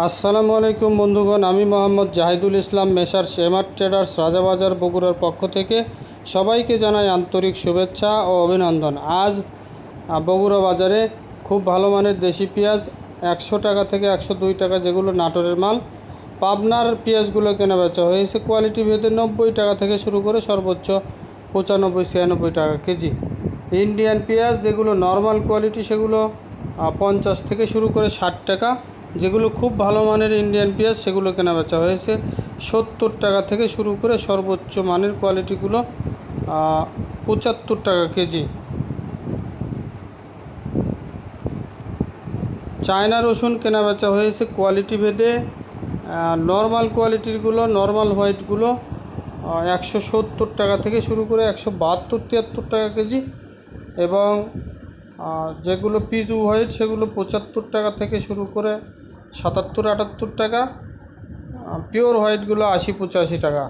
আসসালামু আলাইকুম বন্ধুগণ, আমি মোহাম্মদ জাহিদুল ইসলাম, মেসার শেমার ট্রেডার্স, রাজাবাজার বগুড়ার পক্ষ থেকে সবাইকে জানাই আন্তরিক শুভেচ্ছা ও অভিনন্দন। আজ বগুড়া বাজারে খুব ভালো মানের দেশি পেঁয়াজ একশো টাকা থেকে একশো দুই টাকা যেগুলো নাটোরের মাল, পাবনার পেঁয়াজগুলো কেনা বেচা হয়েছে। কোয়ালিটি ভেদে নব্বই টাকা থেকে শুরু করে সর্বোচ্চ পঁচানব্বই, ছিয়ানব্বই টাকা কেজি। ইন্ডিয়ান পেঁয়াজ যেগুলো নর্মাল কোয়ালিটি সেগুলো পঞ্চাশ থেকে শুরু করে ষাট টাকা। যেগুলো খুব ভালো মানের ইন্ডিয়ান পেঁয়াজ সেগুলো কেনা বেচা হয়েছে। সত্তর টাকা থেকে শুরু করে সর্বোচ্চ মানের কোয়ালিটিগুলো পঁচাত্তর টাকা কেজি। চায়না রসুন কেনা বেচা হয়েছে কোয়ালিটি ভেদে নর্মাল কোয়ালিটিরগুলো নর্মাল হোয়াইটগুলো একশো সত্তর টাকা থেকে শুরু করে একশো বাহাত্তর, তিয়াত্তর টাকা কেজি। এবং যেগুলো পিজু হোয়াইট সেগুলো পঁচাত্তর টাকা থেকে শুরু করে সাতাত্তর, আটাত্তর টাকা। পিওর হোয়াইটগুলো আশি পঁচাশি টাকা।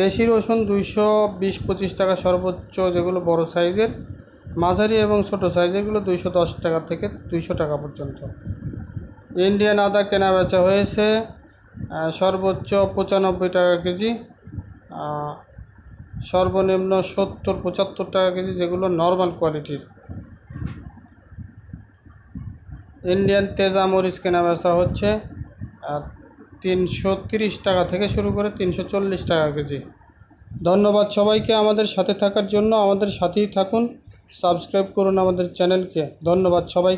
দেশি রসুন দুইশো বিশ পঁচিশ টাকা সর্বোচ্চ যেগুলো বড় সাইজের। মাঝারি এবং ছোট সাইজেরগুলো দুইশো দশ টাকা থেকে দুইশো টাকা পর্যন্ত। ইন্ডিয়ান আদা কেনা বেচা হয়েছে সর্বোচ্চ পঁচানব্বই টাকা কেজি। সর্বনিম্ন সত্তর, পঁচাত্তর টাকা কেজি যেগুলো নর্মাল কোয়ালিটির ইন্ডিয়ান তেজা মরিচ কেনা বেচা হচ্ছে তিনশো তিরিশ টাকা থেকে শুরু করে তিনশো চল্লিশ টাকা কেজি। ধন্যবাদ সবাইকে আমাদের সাথে থাকার জন্য। আমাদের সাথেই থাকুন, সাবস্ক্রাইব করুন আমাদের চ্যানেলকে। ধন্যবাদ সবাই